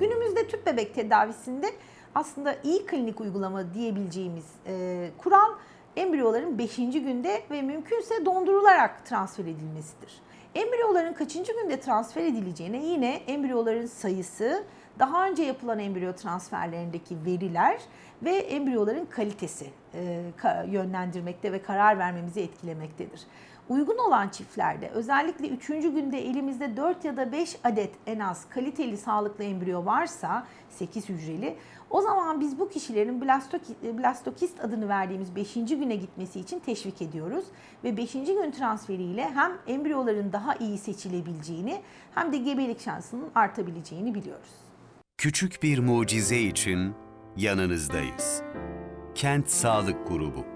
Günümüzde tüp bebek tedavisinde aslında iyi klinik uygulama diyebileceğimiz e, kural embriyoların 5. günde ve mümkünse dondurularak transfer edilmesidir. Embriyoların kaçıncı günde transfer edileceğine yine embriyoların sayısı, daha önce yapılan embriyo transferlerindeki veriler ve embriyoların kalitesi e, yönlendirmekte ve karar vermemizi etkilemektedir. Uygun olan çiftlerde özellikle 3. günde elimizde 4 ya da 5 adet en az kaliteli sağlıklı embriyo varsa 8 hücreli o zaman biz bu kişilerin blastoki- blastokist adını verdiğimiz 5. güne gitmesi için teşvik ediyoruz. Ve 5. gün transferiyle hem embriyoların daha iyi seçilebileceğini hem de gebelik şansının artabileceğini biliyoruz. Küçük bir mucize için yanınızdayız. Kent Sağlık Grubu